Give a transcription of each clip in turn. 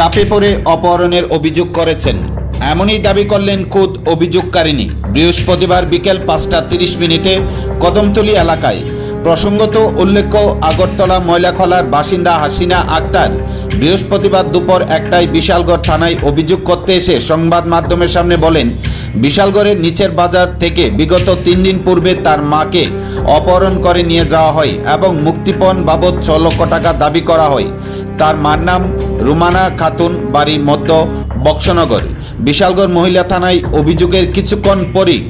চাপে পড়ে অপহরণের অভিযোগ করেছেন। এমনই দাবি করলেন খুদ অভিযোগকারিনী বৃহস্পতিবার বিকেল পাঁচটা তিরিশ মিনিটে কদমতলী এলাকায়। প্রসঙ্গত উল্লেখ্য, আগরতলা ময়লাখলার বাসিন্দা হাসিনা আক্তার বৃহস্পতিবার দুপুর একটায় বিশালগড় থানায় অভিযোগ করতে এসে সংবাদ মাধ্যমের সামনে বলেন, বিশালগড়ের নিচের বাজার থেকে বিগত তিন দিন পূর্বে তার মাকে অপহরণ করে নিয়ে যাওয়া হয় এবং মুক্তিপণ বাবদ ছ লক্ষ টাকা দাবি করা হয়। তার মার নাম রুমানা খাতুন বাড়ি মধ্য বক্সনগর। বিশালগড় মহিলা থানায় অভিযোগের কিছুক্ষণ পরই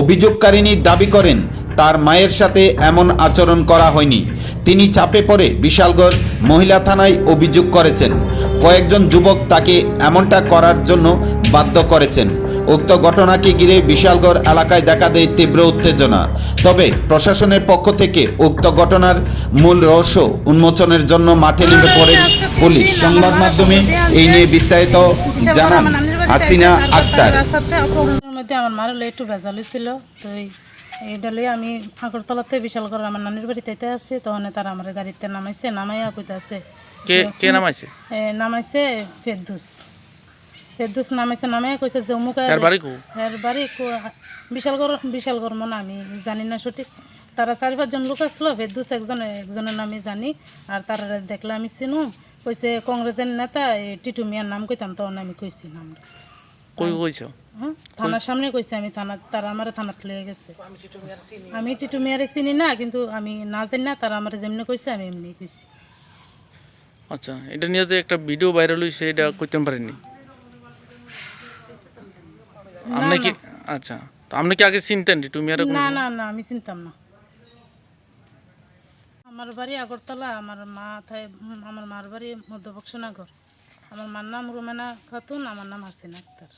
অভিযোগকারিনী দাবি করেন, তার মায়ের সাথে এমন আচরণ করা হয়নি। তিনি চাপে পড়ে বিশালগড় মহিলা থানায় অভিযোগ করেছেন। কয়েকজন যুবক তাকে এমনটা করার জন্য বাধ্য করেছেন। উক্ত ঘটনাকে ঘিরে বিশালগড় এলাকায় দেখা দেয় তীব্র উত্তেজনা? তবে প্রশাসনের পক্ষ থেকে উক্ত ঘটনার মূল রহস্য উন্মোচনের জন্য মাঠে নেমে পড়েন পুলিশ। সংবাদ মাধ্যমে এই নিয়ে বিস্তারিত জানান হাসিনা আক্তার। মধ্যে আমার মার একটু ভেজাল ছিল তো আমি আগরতলাতে বিশাল করে আমার নানির বাড়িতে আসছি। তখন তারা আমার গাড়িতে নামাইছে নামাইয়া কইতে আছে কে কে নামাইছে? নামাইছে ফেরদুস। ফেরদুস নামাইছে কইছে যে অমুক এর বাড়ি কো এর বাড়ি বিশালগড় বিশালগড় মনে আমি জানি না সঠিক। তারা চারি পাঁচজন লোক আসলো একজন একজনের নামই জানি। আর তারা দেখলে আমি চিনু। কইছে কংগ্রেসের নেতা টিটু মিয়ার নাম কইতাম তখন আমি কইছি নাম। কই কইছ হ্যাঁ থানার সামনে কইছে আমি থানা তারা আমার থানাত লয়ে গেছে। আমি টিটু মিয়ারে চিনি না। কিন্তু আমি না জানি না তারা আমার যেমনি কইছে আমি এমনি কইছি আচ্ছা এটা নিয়ে যে একটা ভিডিও ভাইরাল হইছে এটা করতে পারেননি আপনি কি আচ্ছা তো আপনি কি আগে চিনতেন তুমি আর না না না আমি চিনতাম না। আমার বাড়ি আগরতলা আমার মা থাই আমার মার বাড়ি মধ্যপক্ষ আমার মার নাম রুমেনা খাতুন আমার নাম হাসিনা আক্তার।